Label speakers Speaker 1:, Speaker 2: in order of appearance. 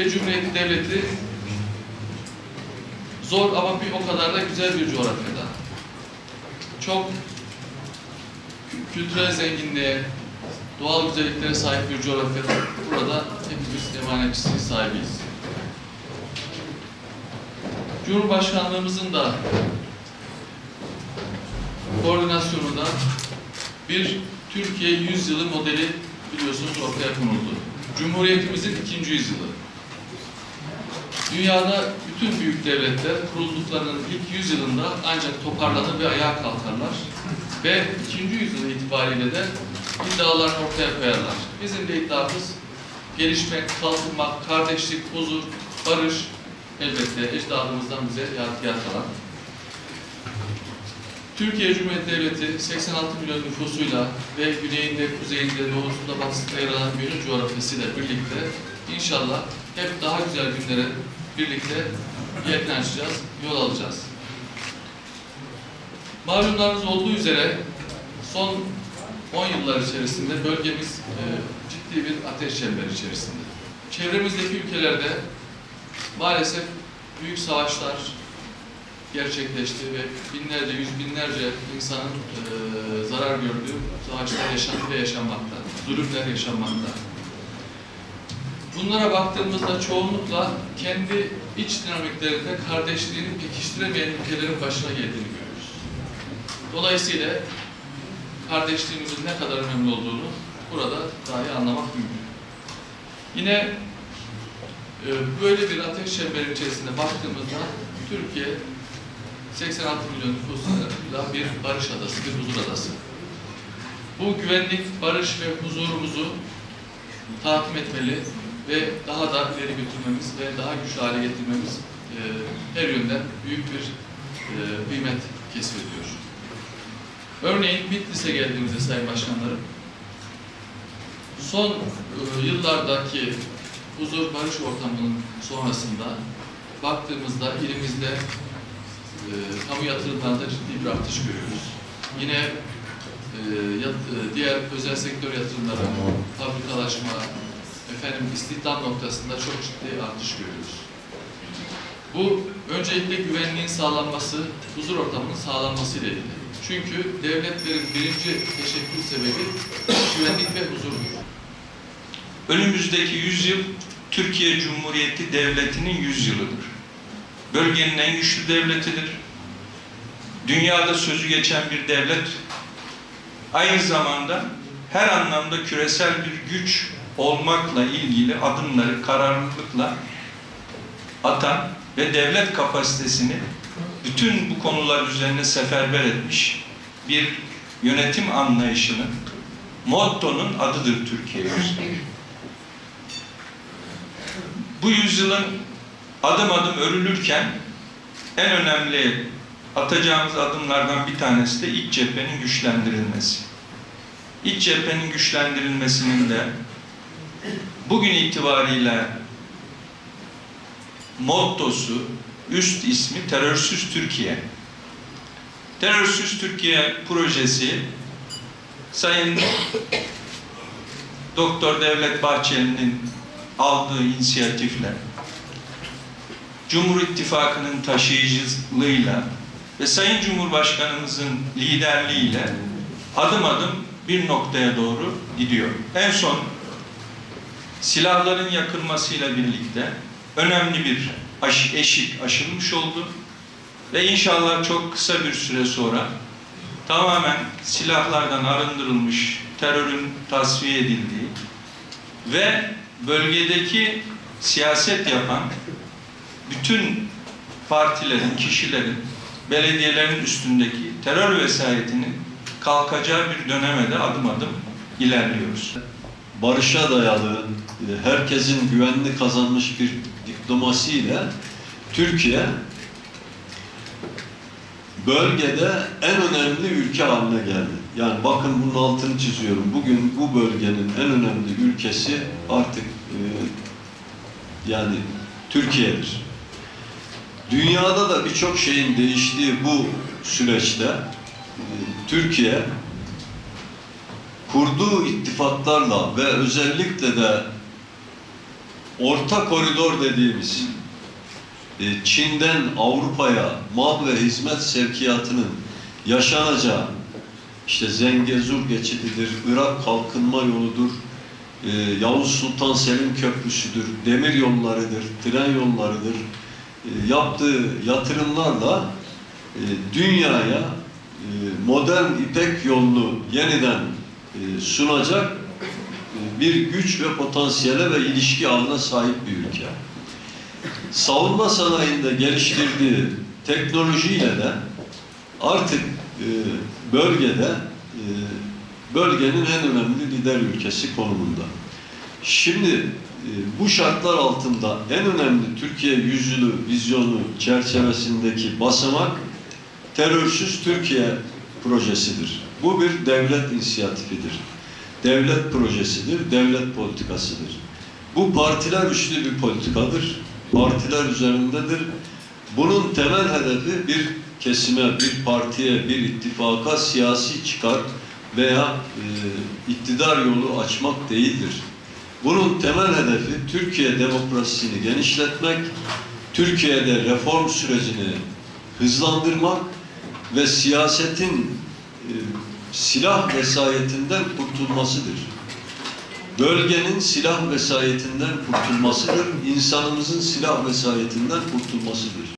Speaker 1: Türkiye Cumhuriyeti Devleti zor ama bir o kadar da güzel bir coğrafyada. Çok kü- kültürel zenginliğe, doğal güzelliklere sahip bir coğrafyada. Burada hepimiz emanetçisi sahibiyiz. Cumhurbaşkanlığımızın da koordinasyonunda bir Türkiye Yüzyılı modeli biliyorsunuz ortaya konuldu. Cumhuriyetimizin ikinci yüzyılı. Dünyada bütün büyük devletler kurulduklarının ilk yüzyılında ancak toparlanır ve ayağa kalkarlar. Ve ikinci yüzyıl itibariyle de iddialarını ortaya koyarlar. Bizim de iddiamız gelişmek, kalkınmak, kardeşlik, huzur, barış elbette ecdadımızdan bize yadigar kalan. Türkiye Cumhuriyeti Devleti 86 milyon nüfusuyla ve güneyinde, kuzeyinde, doğusunda, batısında yer alan bir coğrafyasıyla birlikte inşallah hep daha güzel günlere birlikte yelken açacağız, yol alacağız. Malumlarınız olduğu üzere son 10 yıllar içerisinde bölgemiz e, ciddi bir ateş çemberi içerisinde. Çevremizdeki ülkelerde maalesef büyük savaşlar gerçekleşti ve binlerce, yüz binlerce insanın e, zarar gördüğü savaşlar yaşandı ve yaşanmakta. Zulümler yaşanmakta. Bunlara baktığımızda çoğunlukla kendi iç dinamiklerinde kardeşliğini pekiştiremeyen ülkelerin başına geldiğini görüyoruz. Dolayısıyla kardeşliğimizin ne kadar önemli olduğunu burada daha iyi anlamak mümkün. Yine e, böyle bir ateş çemberi içerisinde baktığımızda Türkiye 86 milyon nüfusuyla bir barış adası, bir huzur adası. Bu güvenlik, barış ve huzurumuzu takip etmeli ve daha da ileri götürmemiz ve daha güçlü hale getirmemiz e, her yönden büyük bir e, kıymet kesbediyor. Örneğin Bitlis'e geldiğimizde Sayın Başkanlarım, son e, yıllardaki huzur barış ortamının sonrasında baktığımızda ilimizde e, kamu yatırımlarında ciddi bir artış görüyoruz. Yine e, yat- e, diğer özel sektör yatırımları, fabrikalaşma, efendim istihdam noktasında çok ciddi artış görüyoruz. Bu öncelikle güvenliğin sağlanması, huzur ortamının sağlanması ile ilgili. Çünkü devletlerin birinci teşekkül sebebi güvenlik ve huzurdur.
Speaker 2: Önümüzdeki yüzyıl Türkiye Cumhuriyeti Devleti'nin yüzyılıdır. Bölgenin en güçlü devletidir. Dünyada sözü geçen bir devlet. Aynı zamanda her anlamda küresel bir güç olmakla ilgili adımları kararlılıkla atan ve devlet kapasitesini bütün bu konular üzerine seferber etmiş bir yönetim anlayışının mottonun adıdır Türkiye. Bu yüzyılın adım adım örülürken en önemli atacağımız adımlardan bir tanesi de iç cephenin güçlendirilmesi. İç cephenin güçlendirilmesinin de bugün itibariyle mottosu, üst ismi Terörsüz Türkiye. Terörsüz Türkiye projesi Sayın Doktor Devlet Bahçeli'nin aldığı inisiyatifle Cumhur İttifakı'nın taşıyıcılığıyla ve Sayın Cumhurbaşkanımızın liderliğiyle adım adım bir noktaya doğru gidiyor. En son silahların yakılmasıyla birlikte önemli bir aş eşik aşılmış oldu ve inşallah çok kısa bir süre sonra tamamen silahlardan arındırılmış, terörün tasfiye edildiği ve bölgedeki siyaset yapan bütün partilerin, kişilerin, belediyelerin üstündeki terör vesayetinin kalkacağı bir döneme de adım adım ilerliyoruz.
Speaker 3: Barışa dayalı, e, herkesin güvenini kazanmış bir diplomasiyle Türkiye bölgede en önemli ülke haline geldi. Yani bakın bunun altını çiziyorum. Bugün bu bölgenin en önemli ülkesi artık e, yani Türkiye'dir. Dünyada da birçok şeyin değiştiği bu süreçte e, Türkiye kurduğu ittifaklarla ve özellikle de orta koridor dediğimiz e, Çin'den Avrupa'ya mal ve hizmet sevkiyatının yaşanacağı işte Zengezur geçididir, Irak kalkınma yoludur, e, Yavuz Sultan Selim Köprüsü'dür, demir yollarıdır, tren yollarıdır. E, yaptığı yatırımlarla dünyaya modern İpek yolunu yeniden sunacak e, bir güç ve potansiyele ve ilişki ağına sahip bir ülke. Savunma sanayinde geliştirdiği teknolojiyle de artık e, bölgede e, bölgenin en önemli lider ülkesi konumunda. Şimdi bu şartlar altında en önemli Türkiye yüzyılı vizyonu çerçevesindeki basamak terörsüz Türkiye projesidir. Bu bir devlet inisiyatifidir. Devlet projesidir, devlet politikasıdır. Bu partiler üstü bir politikadır. Partiler üzerindedir. Bunun temel hedefi bir kesime, bir partiye, bir ittifaka siyasi çıkar veya e, iktidar yolu açmak değildir. Bunun temel hedefi Türkiye demokrasisini genişletmek, Türkiye'de reform sürecini hızlandırmak ve siyasetin silah vesayetinden kurtulmasıdır. Bölgenin silah vesayetinden kurtulmasıdır, insanımızın silah vesayetinden kurtulmasıdır.